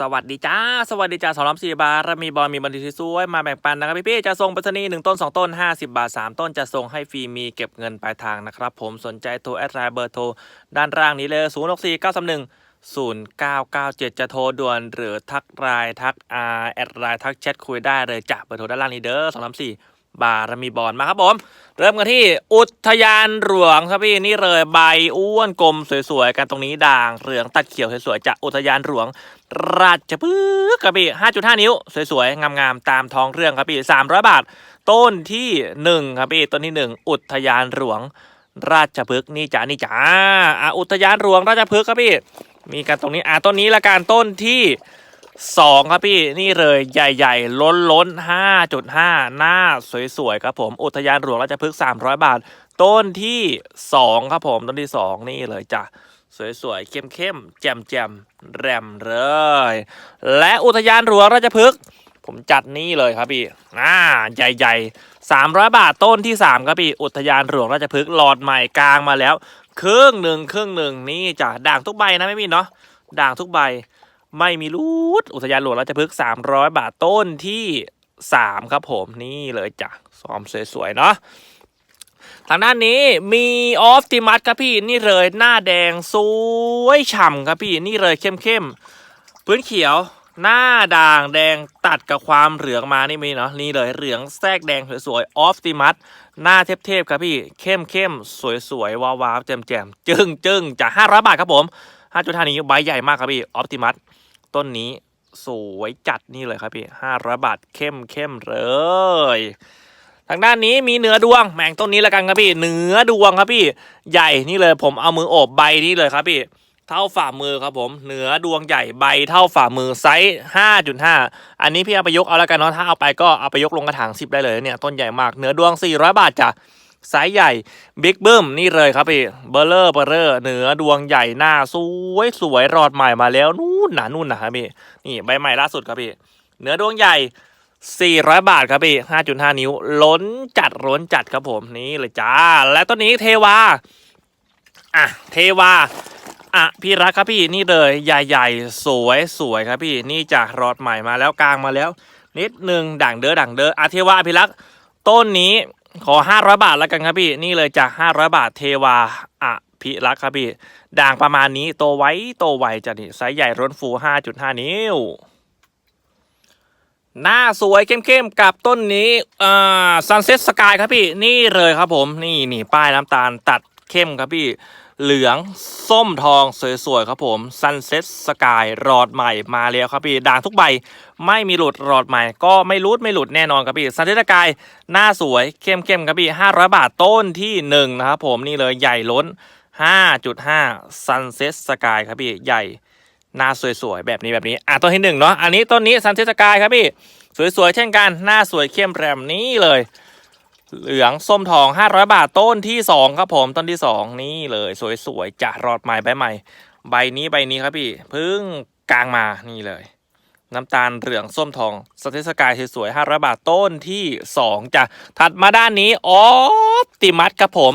สวัสดีจ้า สวัสดีจ้าสองล้อยสี่บาทมีบอลมีบันทึกที่สวยมาแบ่งปันนะครับพี่ๆจะส่งไปรษณีย์หนึ่งต้นสองต้น50บาท3ต้นจะส่งให้ฟรีมีเก็บเงินปลายทางนะครับผมสนใจโทรแอดไลน์เบอร์โทรด้านล่างนี้เลย0 6 4 9 3 1 0 9 9 7จะโทรด่วนหรือทักไลน์ทักอาแอดไลน์ทักแชทคุยได้เลยจ้ะเบอร์โทรด้านล่างนี้เด้อสองร้อยสี่บารมีบอลมาครับผม เริ่มกันที่อุทยานหลวงครับพี่นี่เลยใบอ้วนกลมสวยๆกันตรงนี้ด่างเหลืองตัดเขียวสวยๆจากอุทยานหลวง ราชพฤกษ์ครับพี่5.5 นิ้ว สวยๆ งามๆ ตามท้องเรื่องครับพี่300 บาท ต้นที่ 1 ครับพี่ต้นที่ 1 อุทยานหลวง ราชพฤกษ์นี่จ้านี่จ้าอะอุทยานหลวงราชพฤกษ์ครับพี่มีกันตรงนี้อะต้นนี้ละกันต้นที่สองครับพี่นี่เลยใหญ่ๆ ล้นล้นห้าจุดห้าหน้าสวยๆครับผม อุทยานหลวงราชพฤกษ์สามร้อยบาท ต้นที่สองครับผม ต้นที่สองนี่เลยจ้ะ สวยๆ เข้มๆ แจ่มๆ แรมเลย และอุทยานหลวงราชพฤกษ์ผมจัดนี่เลยครับพี่อ่าใหญ่ๆสามร้อยบาทต้นที่สามครับพี่ อุทยานหลวงราชพฤกษ์หลอดใหม่กลางมาแล้ว ครึ่งหนึ่งครึ่งหนึ่งนี่จ้ะด่างทุกใบนะไม่มีเนาะด่างทุกใบ ไม่มีรูดอุทยานหลวงราชพฤกษ์300บาทต้นที่3ครับผมนี่เลยจ้ะซ้อมสวยๆ เนาะ ทางด้านนี้มีออฟติมัสครับพี่นี่เลยหน้าแดงสวยฉ่ำครับพี่นี่เลยเข้มๆพื้นเขียวหน้าด่างแดงตัดกับความเหลืองมานี่มีเนาะนี่เลยเหลืองแทรกแดงสวยๆออฟติมัสหน้าเทพๆครับพี่เข้มเข้มสวยๆว้าวๆแจ่มๆจึ้งจึ้งจาก500บาทครับผม5.5นี้ใบใหญ่มากครับพี่ออฟติมัสต้นนี้สวยจัดนี่เลยครับพี่ห้าร้อยบาทเข้มเข้มเลย ทางด้านนี้มีเนื้อดวงแมงต้นนี้ละกันครับพี่เนื้อดวงครับพี่ ใหญ่นี่เลยผมเอามือโอบใบนี้เลยครับพี่ เท่าฝ่ามือครับผมเนื้อดวงใหญ่ใบเท่าฝ่ามือไซส์ห้าจุดห้าอันนี้พี่เอาไปยกเอาแล้วกันเนาะถ้าเอาไปก็เอาไปยกลงกระถางสิบได้เลยเนี่ยต้นใหญ่มากเนื้อดวงสี่ร้อยบาทจ้ะไซส์ใหญ่บิ๊กบึ้มนี่เลยครับพี่เบอร์เลอร์เบอร์เลอร์เนื้อดวงใหญ่หน้าสวยสวยรอดใหม่มาแล้วนู่นนะนู่นนะครับพี่นี่ใบใหม่ล่าสุดครับพี่เนื้อดวงใหญ่ 400 บาทครับพี่ 5.5 นิ้ว ล้นจัดล้นจัดครับผม นี่เลยจ้า และต้นนี้เทวา อะ เทวา อะ พี่รักครับพี่ นี่เลย ใหญ่ๆ สวยสวยครับพี่ นี่จะรอดใหม่มาแล้วกลางมาแล้ว นิดหนึ่งด่างเด้อด่างเด้ออะเทวาพี่รัก ต้นนี้ขอ 500 บาทแล้วกันครับพี่ นี่เลยจาก500 บาท เทวาอภิรักครับพี่ ด่างประมาณนี้ โตไว้ โตไวจะนี่ไซส์ใหญ่ร้นฟู 5.5 นิ้ว หน้าสวยเข้มๆกับต้นนี้อ่าซันเซ็ตสกายครับพี่นี่เลยครับผมนี่นี่ป้ายน้ำตาลตัดเข้มครับพี่ เหลืองส้มทองสวยๆครับผมซันเซ็ตสกายรอดใหม่มาแล้วครับพี่ด่างทุกใบไม่มีหลุดรอดใหม่ ก็ไม่รุดไม่หลุดแน่นอนครับพี่ซันเซ็ตสกายหน้าสวยเข้มๆครับพี่500บาทต้นที่หนึ่งนะครับผมนี่เลยใหญ่ล้น5.5 Sunset Sky ครับพี่ใหญ่ หน้าสวยๆแบบนี้แบบนี้อะต้นที่หนึ่งเนาะอันนี้ต้นนี้ Sunset Sky ครับพี่สวยๆเช่นกันหน้าสวยเข้มแรมนี้เลย เหลืองส้มทอง 500 บาทต้นที่2ครับผมต้นที่2นี่เลยสวยๆจะรอดใหม่ใบใหม่ ใบนี้ใบนี้ครับพี่พิ่งกลางมานี่เลย น้ำตาลเหลืองส้มทองสเตสกายสวยๆ500บาทต้นที่2จะถัดมาด้านนี้ออปติมัสครับผม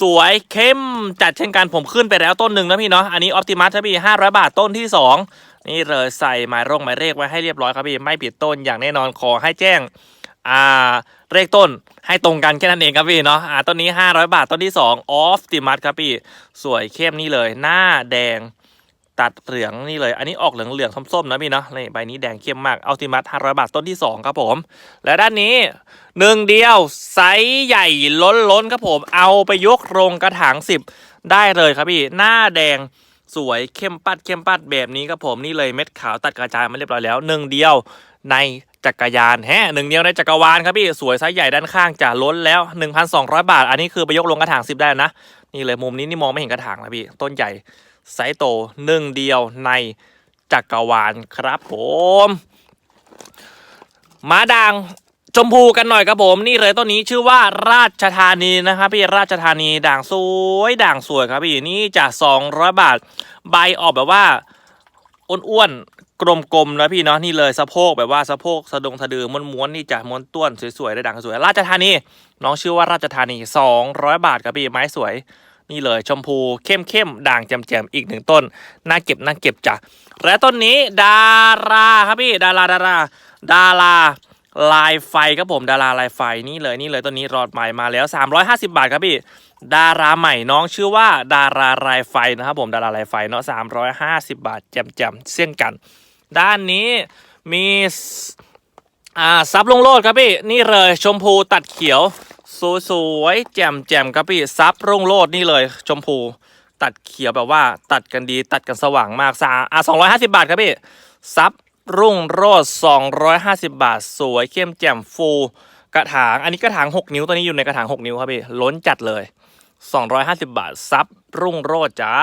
สวยเข้มจัดเช่นกันผมขึ้นไปแล้วต้นหนึ่งนะพี่เนาะอันนี้ออปติมัสครับพี่500บาทต้นที่2นี่เลยใส่หมายร่งหมายเลขไว้ให้เรียบร้อยครับพี่ไม่ผิดต้นอย่างแน่นอนขอให้แจ้งอ่าเลขต้นให้ตรงกันแค่นั้นเองครับพี่เนาะอ่าต้นนี้ 500 บาทต้นที่2ออฟติมัสครับพี่สวยเข้มนี่เลย หน้าแดงตัดเหลืองนี่เลย อันนี้ออกเหลืองเหลืองๆส้มๆนะพี่เนาะนี่ใบนี้แดงเข้มมากอัลติมัต500 บาทต้นที่ 2 ครับผม และด้านนี้ หนึ่งเดียวไซส์ใหญ่ล้นล้นครับผมเอาไปยกลงกระถาง10ได้เลยครับพี่ หน้าแดงสวยเข้มปัดเข้มปัดแบบนี้ครับผมนี่เลยเม็ดขาวตัดกระจายมาเรียบร้อยแล้วหนึ่งเดียวในจักรยานแฮะหนึ่งเดียวในจักรวาลครับพี่สวยไซส์ใหญ่ด้านข้างจะล้นแล้ว 1,200 บาท อันนี้คือไปยกลงกระถาง10ได้นะ นี่เลยมุมนี้นี่มองไม่เห็นกระถางแล้วพี่ ต้นใหญ่ไซส์โตหนึ่งเดียวในจักรวาลครับผม มาดัง ชมพูกันหน่อยครับผมนี่เลยต้นนี้ชื่อว่าราชธานีนะครับพี่ราชธานีด่างสวยด่างสวยครับพี่นี่จาก200บาทใบออกแบบว่าอ้วนๆกลมๆนะพี่เนาะนี่เลยสะโพกแบบว่าสะโพกสะดงสะดือม้วนๆนี่จะม้วนต้วนสวยๆได้ด่างสวยราชธานีน้องชื่อว่าราชธานี 200 บาทครับพี่ไม้สวยนี่เลยชมพูเข้มเข้มๆด่างแจ่มๆอีกหนึ่งต้นน่าเก็บน่าเก็บจ้ะและต้นนี้ดาราครับพี่ดาราดารา ดารา ลายไฟครับผมดาราลายไฟนี่เลยนี่เลยต้นนี้รอดใหม่มาแล้ว 350 บาทครับพี่ดาราใหม่น้องชื่อว่าดาราลายไฟนะครับผมดาราลายไฟเนาะ350 บาทแจ่มๆเช่นกัน ด้านนี้มีอ่าซับลงโลดครับพี่นี่เลยชมพูตัดเขียวสวยๆแจ่มแจ่มๆครับพี่ซับรุ่งโลดนี่เลย ชมพูตัดเขียวแบบว่าตัดกันดีตัดกันสว่างมากสาอะสองร้อยห้าสิบาทครับพี่ซับ รุ่งโรดสองร้อยห้าสิบาท สวยเข้มแจ่มฟู กระถาง อันนี้กระถางหกนิ้วตัวนี้อยู่ในกระถางหกนิ้วครับพี่ ล้นจัดเลยสองร้อยห้าสิบาท ซับ รุ่งโรดจ้า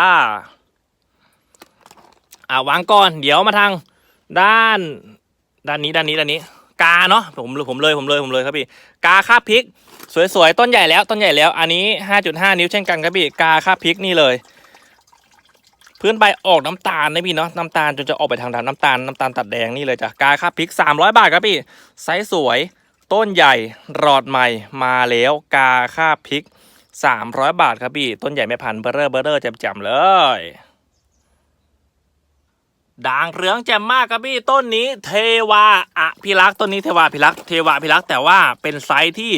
อะวางก่อน เดี๋ยวมาทาง ด้าน ด้านนี้ด้านนี้ด้านนี้ กาเนาะ ผมผมเลยผมเลยผมเลยครับพี่ กาคาบพริก สวยๆ ต้นใหญ่แล้ว ต้นใหญ่แล้ว อันนี้ 5.5 นิ้วเช่นกันครับพี่ กาคาบพริกนี่เลย พื้นใบออกน้ำตาลนะพี่เนาะน้ำตาลจนจะออกไปทางด้านน้ำตาลน้ำตาลตัดแดงนี่เลยจ้ะกาคาบพริก 300 บาทครับพี่ไซส์สวยต้นใหญ่รอดใหม่มาแล้วกาคาพริก 300 บาทครับพี่ ต้นใหญ่ไม่พันเบอร์เรอร์เบอร์เรอร์แจ่มๆเลยด่างเหลืองแจ่มมากครับพี่ต้นนี้เทวาอภิรักษ์ต้นนี้เทวาอภิรักษ์เทวาอภิรักษ์แต่ว่าเป็นไซส์ที่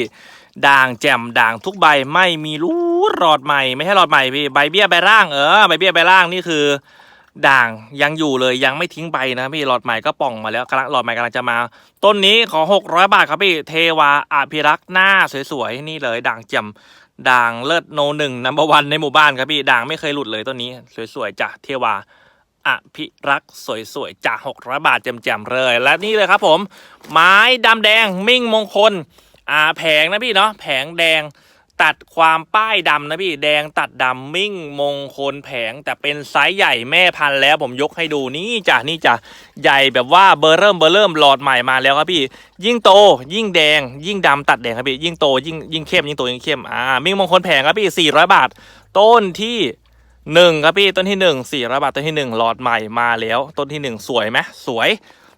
ด่างแจ่มด่างทุกใบไม่มีรูหลอดใหม่ ไม่ใช่หลอดใหม่พี่ใบเบี้ยใบร่างเออใบเบี้ยใบร่างนี่คือ ด่างยังอยู่เลยยังไม่ทิ้งใบนะพี่หลอดใหม่ก็ป่องมาแล้วกำลังหลอดใหม่กำลังจะมา ต้นนี้ขอ600 บาทครับพี่เทวาอภิรักษ์หน้าสวยๆนี่เลยด่างแจ่มด่างเลิศโนหนึ่งนัมเบอร์วันในหมู่บ้านครับพี่ด่างไม่เคยหลุดเลยต้นนี้ สวยๆจ้ะเทวาอภิรักษ์สวยๆจาก600 บาทแจ่มๆเลย และนี่เลยครับผม ไม้ดำแดงมิ่งมงคล อ่าแผงนะพี่เนาะแผงแดงตัดความป้ายดำนะพี่แดงตัดดำมิ่งมงคลแผง แต่เป็นไซส์ใหญ่แม่พันธุ์แล้วผมยกให้ดูนี่จ้ะนี่จ้ะใหญ่แบบว่าเบอร์เริ่มเบอร์เริ่มหลอดใหม่มาแล้วครับพี่ ยิ่งโต ยิ่งแดง ยิ่งดำตัดแดงครับพี่ยิ่งโตยิ่งยิ่งเข้มยิ่งโตยิ่งเข้มอ่ามิ่งมงคลแผงครับพี่ 400 บาท ต้นที่หนึ่งครับพี่ต้นที่หนึ่งสี่ร้อยบาทต้นที่หนึ่งหลอดใหม่มาแล้ว ต้นที่หนึ่งสวยไหมสวย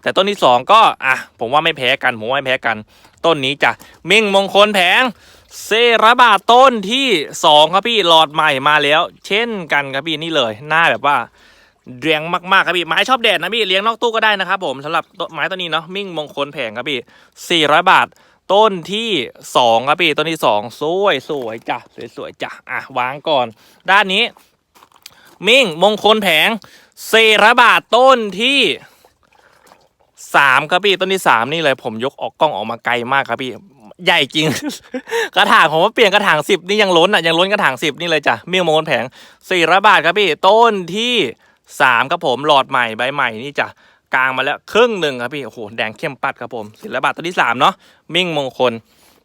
แต่ต้นที่สองก็อะผมว่าไม่แพ้กันผมว่าไม่แพ้กัน ต้นนี้จ้ะมิ่งมงคลแผงเซร้อยบาทต้นที่สองครับพี่หลอดใหม่มาแล้ว เช่นกันครับพี่นี่เลยหน้าแบบว่าเรียงมากๆครับพี่ไม้ชอบแดดนะพี่เลี้ยงนอกตู้ก็ได้นะครับผมสำหรับต้นไม้ต้นนี้เนาะมิ่งมงคลแผงครับพี่สี่ร้อยบาท ต้นที่สองครับพี่ต้นที่สองสวยสวยจ้ะสวยสวยจ้ะอะวางก่อน ด้านนี้ มิ่งมงคลแผงเซระบาทต้นที่ สามครับพี่ต้นที่สามนี่เลยผมยกออกกล้องออกมาไกลมากครับพี่ใหญ่จริง กระถางผมว่าเปลี่ยนกระถางสิบนี่ยังล้นอะยังล้นกระถางสิบนี่เลยจ้ะมิ่งมงคลแผงสี่ร้อยบาทครับพี่ต้นที่สามครับผมหลอดใหม่ใบใหม่นี่จ้ะกลางมาแล้วครึ่งหนึ่งครับพี่โอ้โหแดงเข้มปัดครับผมสี่ร้อยบาทต้นที่สามเนาะมิ่งมงคล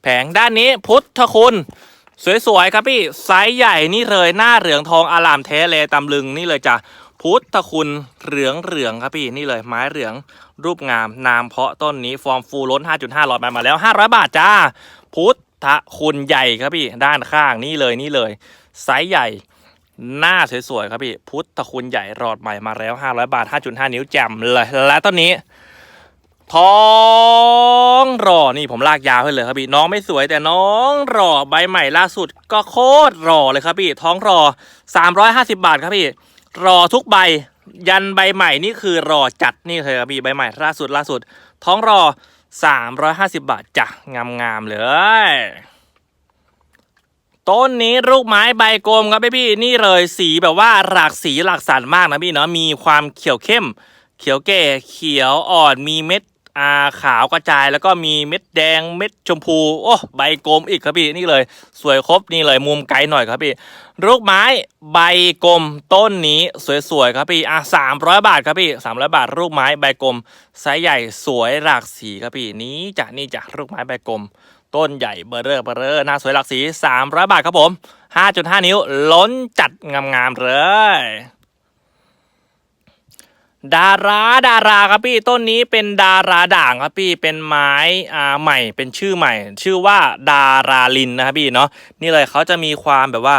แผงด้านนี้พุทธคุณสวยๆครับพี่ไซส์ใหญ่นี่เลยหน้าเหลืองทองอารามแท้เลยตำลึงนี่เลยจ้ะ พุทธคุณเหลืองเหลืองครับพี่นี่เลยไม้เหลืองรูปงามนามเพาะต้นนี้ฟอร์มฟูล้น 5.5หลอดใบมาแล้ว 500 บาทจ้า พุทธคุณใหญ่ครับพี่ด้านข้างนี่เลยนี่เลยไซส์ใหญ่หน้าสวยๆครับพี่พุทธคุณใหญ่รอดใหม่มาแล้ว 500 บาท 5.5 นิ้วแจ่มเลยและต้นนี้ท้องรอนี่ผมลากยาวให้เลยครับพี่น้องไม่สวยแต่น้องรอใบใหม่ล่าสุดก็โคตรรอเลยครับพี่ท้องรอ 350 บาทครับพี่ รอทุกใบ ยันใบใหม่นี่คือรอจัดนี่เลยครับพี่ใบใหม่ล่าสุดล่าสุด ท้องรอ 350 บาทจ้ะงามๆเลย ต้นนี้ลูกไม้ใบกลมครับพี่พี่นี่เลยสีแบบว่าหลากสีหลากสันมากนะพี่เนาะมีความเขียวเข้ม เขียวแก่เขียวอ่อนมีเม็ด อ่าขาวกระจายแล้วก็มีเม็ดแดงเม็ดชมพู โอ้ใบกลมอีกครับพี่นี่เลย สวยครบนี่เลยมุมไกลหน่อยครับพี่ลูกไม้ใบกลมต้นนี้สวยๆครับพี่อะสามร้อยบาทครับพี่สามร้อยบาทลูกไม้ใบกลมไซส์ใหญ่สวยหลากสีครับพี่นี้จะนี่จะลูกไม้ใบกลม ต้นใหญ่เบอร์เรอร์เบอร์เรอร์หน้าสวยหลากสี300บาทครับผม5.5นิ้วล้นจัดงามๆเลย ดาราดาราครับพี่ต้นนี้เป็นดาราด่างครับพี่เป็นไม้อ่าใหม่เป็นชื่อใหม่ ชื่อว่าดาราลินนะครับพี่เนาะนี่เลยเขาจะมีความแบบว่า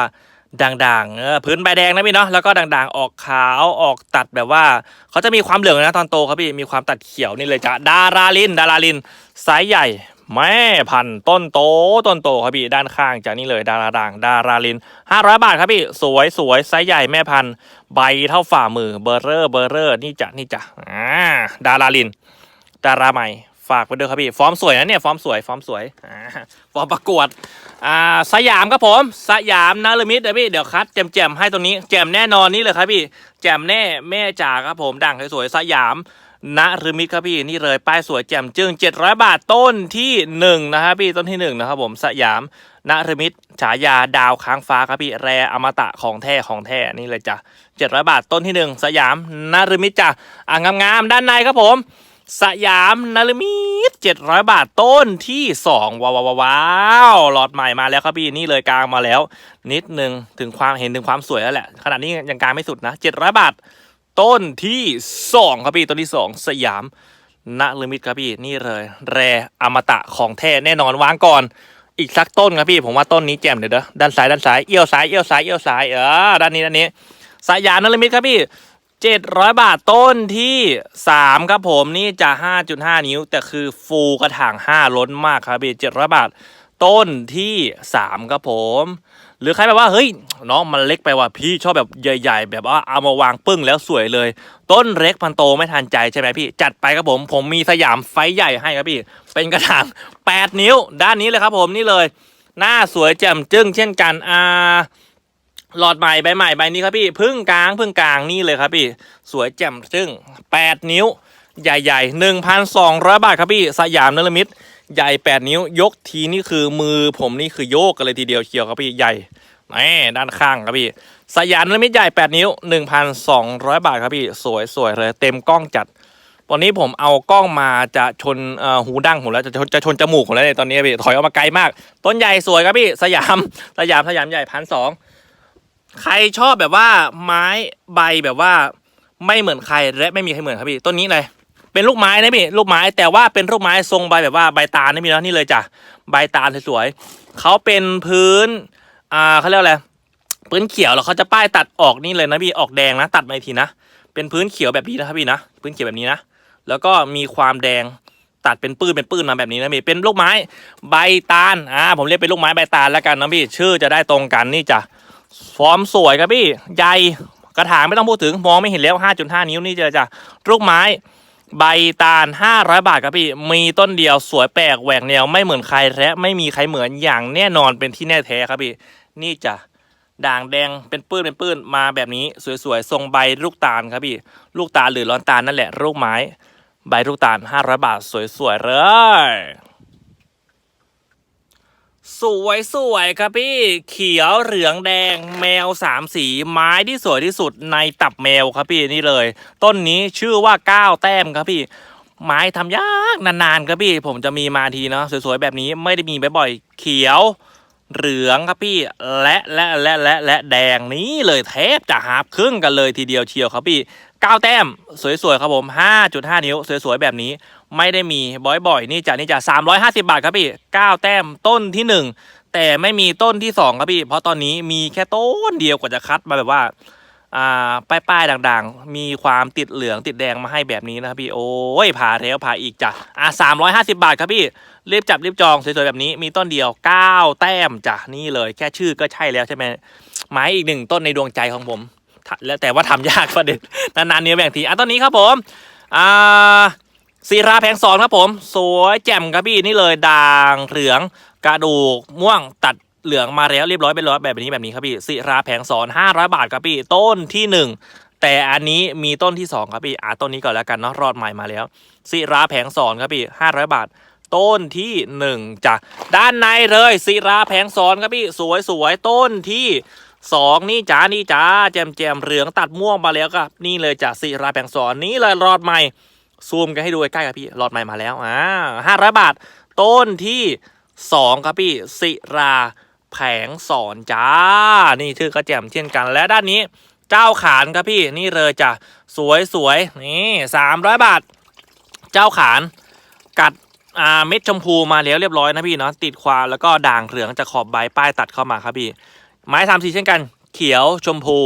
ด่างๆเออพื้นใบแดงนะพี่เนาะแล้วก็ด่างๆออกขาวออกตัดแบบว่าเขาจะมีความเหลืองนะตอนโตครับพี่มีความตัดเขียวนี่เลยจ้ะดาราลิน ดาราลินไซส์ใหญ่ แม่พันต้นโตต้นโตครับพี่ด้านข้างจากนี่เลยดาราด่างดาราลินห้าร้อยบาทครับพี่สวยสวยไซส์ใหญ่แม่พันใบเท่าฝ่ามือเบอร์เรอร์เบอร์เรอร์นี่จ้ะนี่จ้ะอ่าดาราลิน ดาราใหม่ฝากไปด้วยครับพี่ฟอร์มสวยนะเนี่ยฟอร์มสวยฟอร์มสวยอ่าฟอร์มประกวดอ่าสยามครับผมสยามนาลมิดเดี๋ยวพี่เดี๋ยวคัดแจมๆให้ตรงนี้แจมแน่นอนนี่เลยครับพี่แจมแน่แม่จ๋าครับผมด่างสวยสยาม ณรมิตครับพี่นี่เลยป้ายสวยแจ่มจึง 700 บาทต้นที่1นะครับพี่ต้นที่1นะครับผมสยามณรมิตฉายาดาวค้างฟ้าครับพี่แรอมตะของแท้ของแท้นี่เลยจ้ะ700 บาทต้นที่ 1 สยามนรมิตจ้ะอ่างงามๆด้านในครับผมสยามนารมิต700 บาทต้นที่2ว้าวว้าวว้าวหลอดใหม่มาแล้วครับพี่นี่เลยกลางมาแล้ว นิดนึงถึงความเห็นถึงความสวยแล้วแหละขนาดนี้ยังกลางไม่สุดนะ 700 บาท ต้นที่สองครับพี่ต้นที่สองสยามณลิมิตครับพี่นี่เลย แรอมตะของแท้แน่นอนวางก่อน อีกสักต้นครับพี่ ผมว่าต้นนี้แจ่มเดี๋ยวเด้อด้านซ้ายด้านซ้ายเอี้ยวซ้ายเอี้ยวซ้ายเอี้ยวซ้ายเออด้านนี้ด้านนี้ สยามนลิมิตครับพี่เจ็ดร้อยบาทต้นที่สามครับผมนี่จะห้าจุดห้านิ้ว แต่คือฟูกระถางห้าล้นมากครับพี่เจ็ดร้อยบาท ต้นที่สามครับผม หรือใครแบบว่าเฮ้ยน้องมันเล็กไปว่ะพี่ชอบแบบใหญ่ ๆ แบบว่าเอามาวางปึ้งแล้วสวยเลย ต้นเล็กพันโตไม่ทันใจใช่ไหมพี่ จัดไปครับผมผมมีสยามไฟใหญ่ให้ครับพี่ เป็นกระถาง8 นิ้ว ด้านนี้เลยครับผมนี่เลย หน้าสวยแจ่มจึ้งเช่นกันอ่าหลอดใหม่ใบใหม่ใบนี้ครับพี่พึ่งกลางพึ่งกลางนี่เลยครับพี่ สวยแจ่มจึ้ง8 นิ้ว ใหญ่ๆ1,200 บาทครับพี่สยามนลมิตร ใหญ่ 8 นิ้วยกทีนี่คือมือผมนี่คือโยกกันเลยทีเดียวเชียวครับพี่ใหญ่แหมด้านข้างครับพี่ สยามนลมิตใหญ่ 8 นิ้ว 1,200 บาทครับพี่ สวยสวยเลย เต็มกล้องจัดวันนี้ผมเอากล้องมาจะชนหูดั้งผมแล้วจะจะชนจมูกผมแล้วเนี่ยตอนนี้พี่ถอยออกมาไกลมาก ต้นใหญ่สวยครับพี่ สยาม สยามสยามใหญ่พันสองใครชอบแบบว่าไม้ใบแบบว่าไม่เหมือนใครและไม่มีใครเหมือนครับพี่ต้นนี้เลย เป็นลูกไม้นะพี่ลูกไม้แต่ว่าเป็นลูกไม้ทรงใบแบบว่าใบตาลนะพี่เนาะนี่เลยจ้ะใบตาลสวยๆเขาเป็นพื้นอ่าเขาเรียกอะไรพื้นเขียวแล้วเขาจะป้ายตัดออกนี่เลยนะพี่ออกแดงนะ ตัดมาอีกทีนะเป็นพื้นเขียวแบบนี้นะครับพี่นะพื้นเขียวแบบนี้นะแล้วก็มีความแดงตัดเป็นปื้นเป็นปื้นมาแบบนี้นะพี่เป็นลูกไม้ใบตาลอ่าผมเรียกเป็นลูกไม้ใบตาลแล้วกันนะพี่ชื่อจะได้ตรงกันนี่จ้ะฟอร์มสวยครับพี่ใหญ่กระถางไม่ต้องพูดถึงมองไม่เห็นแล้ว 5.5 นิ้วนี่จอจ้ะลูกไม้ ใบตาล 500 บาทครับพี่ มีต้นเดียวสวยแปลกแหวกแนวไม่เหมือนใครและไม่มีใครเหมือนอย่างแน่นอนเป็นที่แน่แท้ครับพี่ นี่จะด่างแดงเป็นปื้นเป็นปื้นมาแบบนี้สวยๆ ทรงใบลูกตาลครับพี่ ลูกตาลหรือร้อนตาลนั่นแหละลูกไม้ ใบลูกตาล 500 บาทสวยๆเลย สวยสวยๆครับพี่เขียวเหลืองแดงแมวสามสีไม้ที่สวยที่สุดในตับแมวครับพี่นี่เลย ต้นนี้ชื่อว่าก้าวแต้มครับพี่ ไม้ทำยากนานๆครับพี่ผมจะมีมาทีเนาะสวยๆแบบนี้ไม่ได้มีบ่อยๆเขียวเหลืองครับพี่และและและและและแดงนี้เลยแทบจะหาบครึ่งกันเลยทีเดียวเชียวครับพี่ก้าวแต้ม สวยๆครับผม 5.5 นิ้ว สวยๆแบบนี้ ไม่ได้มีบ่อยๆนี่จะนี่จะ350 บาทครับพี่ 9 แต้มต้นที่ 1 แต่ไม่มีต้นที่ 2 ครับพี่ เพราะตอนนี้มีแค่ต้นเดียวกว่าจะคัดมาแบบว่าอ่าป้ายๆด่างๆ มีความติดเหลืองติดแดงมาให้แบบนี้นะครับพี่โอ้ยผ่าแล้วผ่าอีกจ้ะอ่า350บาทครับพี่รีบจับรีบจองสวยๆแบบนี้มีต้นเดียว9แต้มจ้ะนี่เลย แค่ชื่อก็ใช่แล้วใช่ไหมไม้อีกหนึ่งต้นในดวงใจของผมแล้วแต่ว่าทำยากประเด็นนานๆเนี้ยแบ่งทีอะต้นนี้ครับผมอ่า ศิราแผงสอนครับผม สวยแจ่มครับพี่นี่เลยด่างเหลืองกระดูกม่วงตัดเหลืองมาแล้วเรียบร้อยเป็นร้อยแบบนี้แบบนี้ครับพี่ศิราแผงสอน 500 บาทครับพี่ต้นที่ 1 แต่อันนี้มีต้นที่ 2 ครับพี่อ่าต้นนี้ก่อนแล้วกันเนาะรอดใหม่มาแล้วศิราแผงสอนครับพี่500 บาท ต้นที่ 1จ้ะด้านในเลยศิราแผงสอนครับพี่สวยสวยต้นที่สองนี่จ้านี่จ้าแจมแจมเหลืองตัดม่วงมาแล้วก็นี่เลยจ้ะศิราแผงสอนนี้เลยรอดใหม่ ซูมกันให้ดูใกล้ๆครับพี่หลอดใหม่มาแล้วอ่าห้าร้อยบาท ต้นที่สองครับพี่ศิราแผงสอนจ้า นี่ชื่อก็แจ่มเช่นกัน และด้านนี้เจ้าขานครับพี่นี่เลยจ้ะสวยสวยๆนี่สามร้อยบาท เจ้าขานกัดอ่าเม็ดชมพูมาแล้วเรียบร้อยนะพี่เนาะติดความแล้วก็ด่างเหลืองจากขอบใบป้ายตัดเข้ามาครับพี่ ไม้สามสีเช่นกัน เขียวชมพู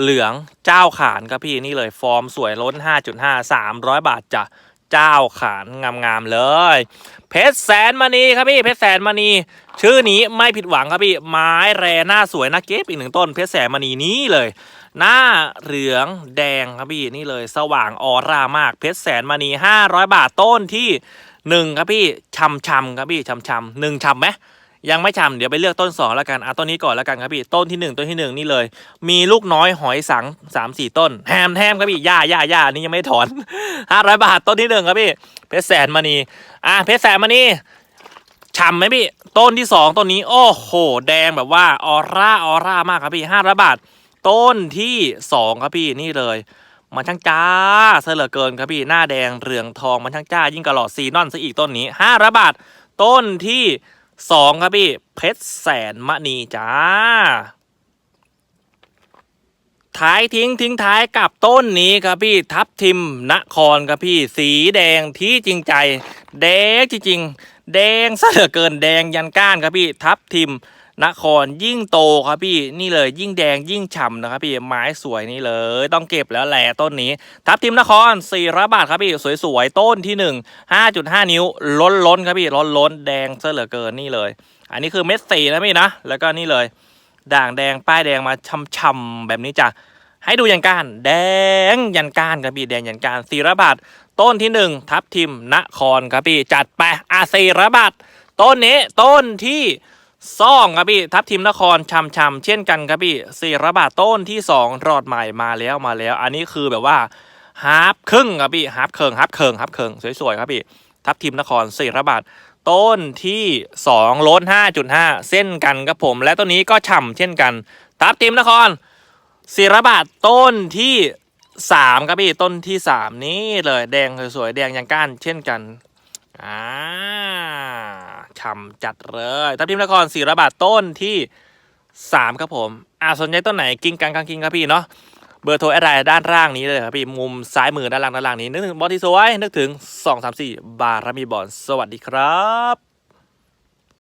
เหลืองเจ้าขานครับพี่นี่เลยฟอร์มสวยล้น 5.5 300 บาทจ้ะเจ้าขานงามๆเลย เพชรแสนมณีครับพี่เพชรแสนมณีชื่อนี้ไม่ผิดหวังครับพี่ไม้แรหน้าสวยนะเก็บอีกหนึ่งต้นเพชรแสนมณีนี้เลย หน้าเหลืองแดงครับพี่นี่เลย สว่างออร่ามากเพชรแสนมณี 500 บาทต้นที่หนึ่งครับพี่ชำชำๆครับพี่ชำชำๆหนึ่งชำไหม ยังไม่ชำเดี๋ยวไปเลือกต้นสองแล้วกันอะต้นนี้ก่อนแล้วกันครับพี่ต้นที่หนึ่งต้นที่หนึ่งนี่เลย มีลูกน้อยหอยสังสามสี่ต้นแฮมแฮมครับพี่ย่าย่าย่านี่ยังไม่ถอนห้าร้อยบาทต้นที่หนึ่งครับพี่เพชรแสนมณีอะเพชรแสนมณีฉ่ำไหมพี่ต้นที่สองต้นนี้โอ้โห แดงแบบว่าออร่าออร่ามากครับพี่ห้าร้อยบาท ต้นที่สองครับพี่นี่เลยมันช่างจ้าเสลือเกินครับพี่หน้าแดงเรืองทองมันช่างจ้ายิ่งกระหลอดซีนอนซะอีกต้นนี้ห้าร้อยบาท ต้นที่ สองครับพี่ เพชรแสนมณีจ้า ท้ายทิ้งทิ้งท้ายกับต้นนี้ครับพี่ทับทิมนครครับพี่ สีแดงที่จริงใจ แดงจริงๆแดงซะเหลือเกินแดงยันก้านครับพี่ ทับทิม นครยิ่งโตครับพี่นี่เลยยิ่งแดงยิ่งฉ่ำนะครับพี่ไม้สวยนี่เลย ต้องเก็บแล้วแหละต้นนี้ ทับทิมนคร400บาทครับพี่สวยๆต้นที่1 5.5นิ้ว ล้นล้นครับพี่ล้นล้นแดงซะเหลือเกินนี่เลย อันนี้คือเม็ดสีนะพี่นะแล้วก็นี่เลย ด่างแดงป้ายแดงมาช่ำๆแบบนี้จ้ะให้ดูยันกานแดงยันกานครับพี่แดงยันกานสี่ร้อยบาทต้นที่หนึ่งทับทิมนครครับพี่จัดไปอะสี่ร้อยบาทต้นนี้ต้นที่ ซ่องครับพี่ทับทิมนครชำชำเช่นกันครับพี่สี่ร้อยบาทต้นที่สองรอดใหม่มาแล้วมาแล้ว อันนี้คือแบบว่าฮาร์ปครึ่งครับพี่ฮาร์ปเคิงฮาร์ปเคิงฮาร์ปเคิงสวยๆครับพี่ทับทิมนครสี่ร้อยบาทต้นที่สองล้นห้าจุดห้าเส้นกันครับผม และต้นนี้ก็ฉ่ำเช่นกัน ทับทิมนครศิรบาทต้นที่สามครับพี่ต้นที่สามนี่เลยแดงสวยๆแดงยังก้านเช่นกันอ่า ฉ่ำจัดเลยทัพทิมนครสี่รบาทต้นที่สามครับผมอ่าสนใจต้นไหนกิ้งกังกังกิ้งครับพี่เนาะเบอร์โทรอะไรด้านล่างนี้เลยครับพี่มุมซ้ายมือด้านล่างด้านล่างนี้นึกถึงบอลที่สวยนึกถึงสองสามสี่บารมีบอลสวัสดีครับ